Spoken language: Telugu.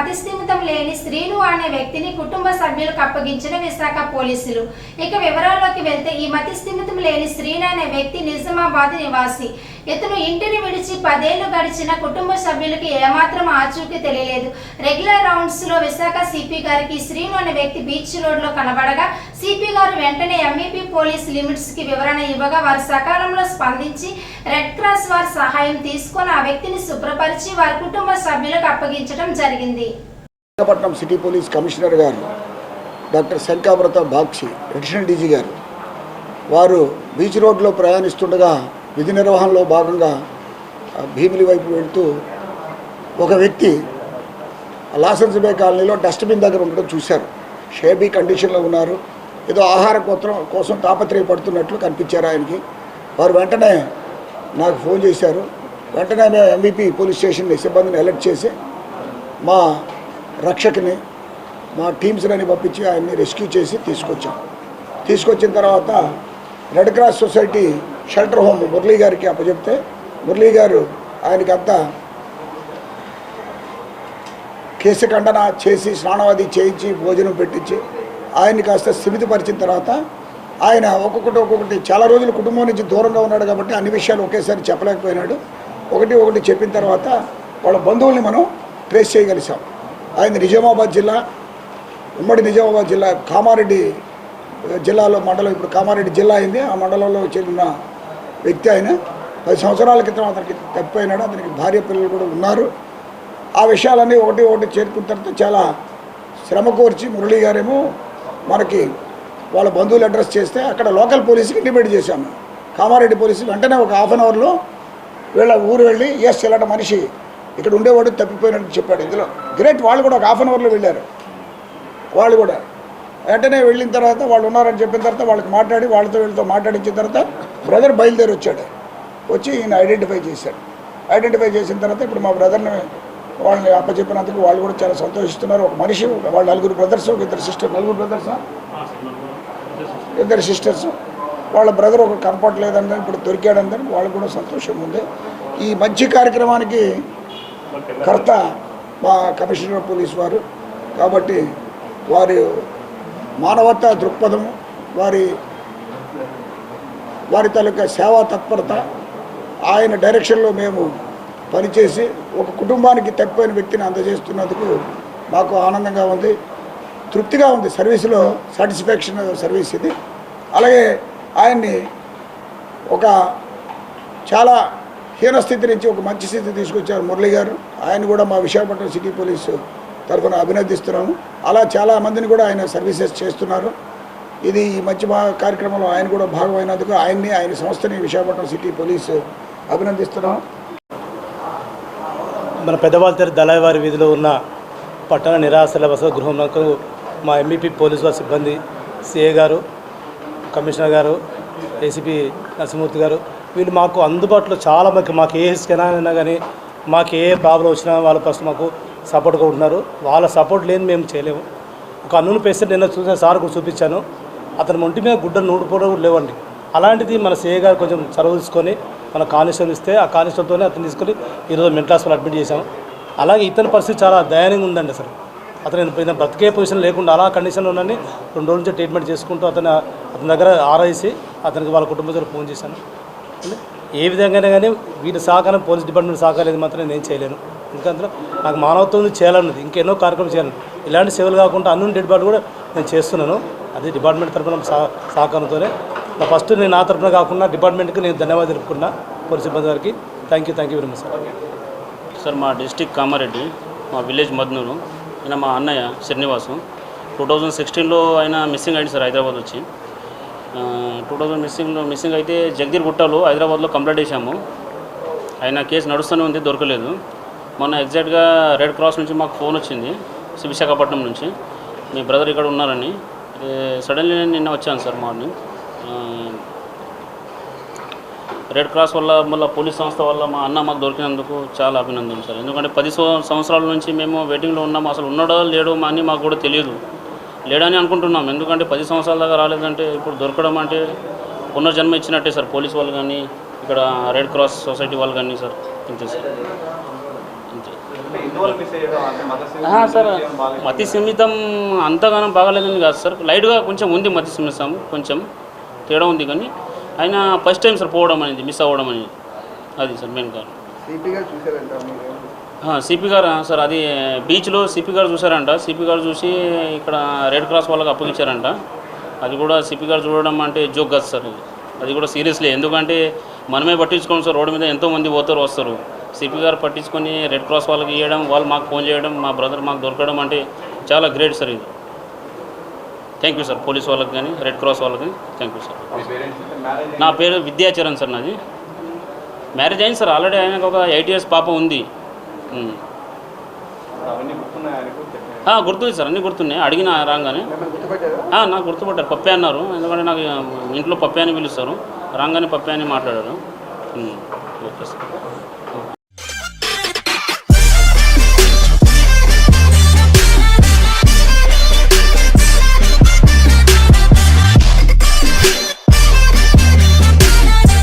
మతిస్థిమితం లేని శ్రీను అనే వ్యక్తిని కుటుంబ సభ్యులకు అప్పగించిన విశాఖ పోలీసులు. ఇక వివరాల్లోకి వెళ్తే ఈ మతిస్థిమితం లేని శ్రీను అనే వ్యక్తి నిజామాబాద్ నివాసి. ఇతను ఇంటిని విడిచి పదేళ్ళు గడిచిన కుటుంబ సభ్యులకి ఏమాత్రం ఆచూకీ తెలియలేదు. రెగ్యులర్ రౌండ్స్లో విశాఖ సిపి గారికి శ్రీను అనే వ్యక్తి బీచ్ రోడ్లో కనబడగా సిపి గారు వెంటనే ఎంఈపీ పోలీస్ లిమిట్స్కి వివరణ ఇవ్వగా వారు సకాలంలో స్పందించి రెడ్ క్రాస్ వారి సహాయం తీసుకొని ఆ వ్యక్తిని శుభ్రపరిచి వారి కుటుంబ సభ్యులకు అప్పగించడం జరిగింది. విశాఖపట్నం సిటీ పోలీస్ కమిషనర్ గారు doctor Shankhabrata Bagchi additional DG గారు. వారు బీచ్ రోడ్లో ప్రయాణిస్తుండగా విధి నిర్వహణలో భాగంగా భీమిలి వైపు వెళ్తూ ఒక వ్యక్తి లాసెన్స్ బే కాలనీలో డస్ట్బిన్ దగ్గర ఉండడం చూశారు. షేబీ కండిషన్లో ఉన్నారు. ఏదో ఆహార కోసం కోసం తాపత్రయపడుతున్నట్లు కనిపించారు ఆయనకి. వారు వెంటనే నాకు ఫోన్ చేశారు. వెంటనే మేము ఎంబీపీ పోలీస్ స్టేషన్ సిబ్బందిని అలర్ట్ చేసి మా రక్షకుని మా టీమ్స్ని పంపించి ఆయన్ని రెస్క్యూ చేసి తీసుకొచ్చాం. తీసుకొచ్చిన తర్వాత Red Cross society shelter home Murali గారికి అప్పచెప్తే మురళీ గారు ఆయనకి అంతా కేసు ఖండన చేసి స్నానవాది చేయించి భోజనం పెట్టించి ఆయన్ని కాస్త స్థిమితపరిచిన తర్వాత ఆయన ఒక్కొక్కటి ఒక్కొక్కటి చాలా రోజులు కుటుంబం నుంచి దూరంగా ఉన్నాడు కాబట్టి అన్ని విషయాలు ఒకేసారి చెప్పలేకపోయినాడు. ఒకటి ఒకటి చెప్పిన తర్వాత వాళ్ళ బంధువుల్ని మనం ట్రేస్ చేయగలిసాం. ఆయన నిజామాబాద్ జిల్లా ఉమ్మడి నిజామాబాద్ జిల్లా కామారెడ్డి జిల్లాలో మండలం ఇప్పుడు కామారెడ్డి జిల్లా అయింది. ఆ మండలంలో చెందిన వ్యక్తి ఆయన. పది సంవత్సరాల క్రితం అతనికి తప్పిపోయినాడు అతనికి భార్య పిల్లలు కూడా ఉన్నారు. ఆ విషయాలన్నీ ఒకటి ఒకటి చేరుకున్న తర్వాత చాలా శ్రమ కోర్చి మురళీ గారేమో మనకి వాళ్ళ బంధువులు అడ్రస్ చేస్తే అక్కడ లోకల్ పోలీసుకి ఇంటిమేట్ చేశాము. కామారెడ్డి పోలీసు వెంటనే ఒక హాఫ్ అన్ అవర్లో వీళ్ళ ఊరు వెళ్ళి ఎస్ ఇలాంటి మనిషి ఇక్కడ ఉండేవాడు తప్పిపోయినట్టు చెప్పాడు. ఇందులో గ్రేట్ వాళ్ళు కూడా ఒక హాఫ్ అన్ అవర్లో వెళ్ళారు. వాళ్ళు కూడా వెంటనే వెళ్ళిన తర్వాత వాళ్ళు ఉన్నారని చెప్పిన తర్వాత వాళ్ళకి మాట్లాడి వాళ్ళతో వీళ్ళతో మాట్లాడించిన తర్వాత బ్రదర్ బయలుదేరి వచ్చాడు. వచ్చి ఈయన ఐడెంటిఫై చేశాడు. ఐడెంటిఫై చేసిన తర్వాత ఇప్పుడు మా బ్రదర్ని వాళ్ళని అప్పచెప్పినందుకు వాళ్ళు కూడా చాలా సంతోషిస్తున్నారు. ఒక మనిషి వాళ్ళ నలుగురు బ్రదర్స్ ఒక ఇద్దరు సిస్టర్ నలుగురు బ్రదర్సా? ఇద్దరు సిస్టర్స్. వాళ్ళ బ్రదర్ ఒక కనపడలేదని ఇప్పుడు దొరికాడని వాళ్ళకు కూడా సంతోషం ఉంది. ఈ మంచి కార్యక్రమానికి కర్త మా కమిషనర్ పోలీస్ వారు. కాబట్టి వారి మానవతా దృక్పథం వారి వారి తాలూకా సేవా తత్పరత ఆయన డైరెక్షన్లో మేము పనిచేసి ఒక కుటుంబానికి తప్పిపోయిన వ్యక్తిని అందజేస్తున్నందుకు మాకు ఆనందంగా ఉంది. తృప్తిగా ఉంది. సర్వీసులో సాటిస్ఫాక్షన్ సర్వీస్ ఇది. అలాగే ఆయన్ని ఒక చాలా హీన స్థితి నుంచి ఒక మంచి స్థితి తీసుకొచ్చారు మురళి గారు. ఆయన కూడా మా విశాఖపట్నం సిటీ పోలీసు తరఫున అభినందిస్తున్నాము. అలా చాలా మందిని కూడా ఆయన సర్వీసెస్ చేస్తున్నారు. ఇది ఈ మంచి కార్యక్రమంలో ఆయన కూడా భాగమైనందుకు ఆయన్ని ఆయన సంస్థని విశాఖపట్నం సిటీ పోలీసు అభినందిస్తున్నాం మన పెద్దవాళ్ళ దళాయివారి వీధిలో ఉన్న పట్టణ నిరాశల వసతి గృహంలో మా ఎంఈపీ పోలీసు వారి సిబ్బంది సిఏ గారు కమిషనర్ గారు ఏసీపీ నరసింహమూర్తి గారు వీళ్ళు మాకు అందుబాటులో చాలా మంది మాకు ఏ స్కెన్ అయినా కానీ మాకు ఏ ప్రాబ్లం వచ్చినా వాళ్ళ ఫస్ట్ మాకు సపోర్ట్గా ఉంటున్నారు. వాళ్ళ సపోర్ట్ లేని మేము చేయలేము. ఒక అన్నుని పేషెంట్ నిన్న చూసిన సార్ కూడా చూపించాను. అతని ఒంటి మీద గుడ్డ నూడిపోవడం కూడా లేవండి. అలాంటిది మన సిఏ గారు కొంచెం చొరవ తీసుకొని మన కానిస్టేబుల్ ఇస్తే ఆ కానిస్టేబుల్తోనే అతను తీసుకొని ఈరోజు మెంటల్ హాస్పిటల్ అడ్మిట్ చేశాము. అలాగే ఇతని పరిస్థితి చాలా దయనీయంగా ఉందండి అసలు. అతను పోయిన బ్రతికే పొజిషన్ లేకుండా అలా కండిషన్లో ఉందని రెండు రోజుల నుంచి ట్రీట్మెంట్ చేసుకుంటూ అతను అతని దగ్గర ఆరాయిసి అతనికి వాళ్ళ కుటుంబ సభ్యులు ఫోన్ చేశాను. ఏ విధంగానే కానీ వీటి సహకారం పోలీస్ డిపార్ట్మెంట్ సహకారం మాత్రం నేను చేయలేను. ఎందుకంటే నాకు మానవత్వం చేయాలన్నది ఇంకెన్నో కార్యక్రమాలు చేయాలి. ఇలాంటి సేవలు కాకుండా అన్ని డిపార్ట్మెంట్ కూడా నేను చేస్తున్నాను. అది డిపార్ట్మెంట్ తరఫున సహ సహకారంతోనే. ఫస్ట్ నేను నా తరఫున కాకుండా డిపార్ట్మెంట్కి నేను ధన్యవాదాలు తెలుపుకున్నా పోలీస్ సిబ్బంది గారికి thank you thank you very much sir sir మా డిస్టిక్ కామారెడ్డి మా విలేజ్ మద్నూరు ఈయన మా అన్నయ్య శ్రీనివాసు. టూ థౌజండ్ సిక్స్టీన్లో ఆయన మిస్సింగ్ అయింది సార్ హైదరాబాద్ వచ్చి. టూ థౌజండ్ మిస్సింగ్లో మిస్సింగ్ అయితే జగదీర్ గుట్టలో హైదరాబాద్లో కంప్లైంట్ చేశాము. ఆయన కేసు నడుస్తూనే ఉంది దొరకలేదు. మొన్న ఎగ్జాక్ట్గా రెడ్ క్రాస్ నుంచి మాకు ఫోన్ వచ్చింది విశాఖపట్నం నుంచి. మీ బ్రదర్ ఇక్కడ ఉన్నారని. సడన్లీ నేను నిన్న వచ్చాను సార్ మార్నింగ్. రెడ్ క్రాస్ వల్ల మళ్ళీ పోలీస్ సంస్థ వల్ల మా అన్న మాకు దొరికినందుకు చాలా అభినందన సార్. ఎందుకంటే పది సంవత్సరాల నుంచి మేము వెయిటింగ్లో ఉన్నాము. అసలు ఉన్నాడో లేడో మా అని మాకు కూడా తెలియదు. లేడని అనుకుంటున్నాం. ఎందుకంటే పది సంవత్సరాల దాకా రాలేదంటే ఇప్పుడు దొరకడం అంటే పునర్జన్మ ఇచ్చినట్టే సార్. పోలీస్ వాళ్ళు కానీ ఇక్కడ రెడ్ క్రాస్ సొసైటీ వాళ్ళు కానీ సార్. అంతే సార్. అంతే. సార్. మతి సిమితం అంతగానం బాగాలేదని కాదు సార్. లైట్గా కొంచెం ఉంది మతి సిమితం కొంచెం తేడా ఉంది కానీ ఆయన ఫస్ట్ టైం సార్ పోవడం అనేది మిస్ అవ్వడం అనేది. అది సార్ మెయిన్ కారణం. సిపి గారు సార్ అది బీచ్లో సిపి గారు చూసారంట సిపి గారు చూసి ఇక్కడ రెడ్ క్రాస్ వాళ్ళకి అప్పగించారంట. అది కూడా సిపి గారు చూడడం అంటే జోక్ కాదు సార్ ఇది. అది కూడా సీరియస్లీ. ఎందుకంటే మనమే పట్టించుకోం సార్. రోడ్డు మీద ఎంతో మంది పోతారు వస్తారు. సిపి గారు పట్టించుకొని రెడ్ క్రాస్ వాళ్ళకి ఇవ్వడం వాళ్ళు మాకు ఫోన్ చేయడం మా బ్రదర్ మాకు దొరకడం అంటే చాలా గ్రేట్ సార్ ఇది. థ్యాంక్ యూ సార్ పోలీస్ వాళ్ళకి కానీ రెడ్ క్రాస్ వాళ్ళకి కానీ థ్యాంక్ యూ సార్? నా పేరు విద్యాచరణ్ సార్ నాది. మ్యారేజ్ అయింది సార్. ఆల్రెడీ ఆయనకు ఒక ఎయిట్ ఇయర్స్ పాప ఉంది. గుర్తుంది సార్ అన్నీ గుర్తున్నాయి. అడిగిన రాగానే. నాకు గుర్తుపట్టారు. పప్పే అన్నారు. ఎందుకంటే నాకు ఇంట్లో పప్పే అని పిలుస్తారు. రాగానే పప్పే అని మాట్లాడారు. Okay sir.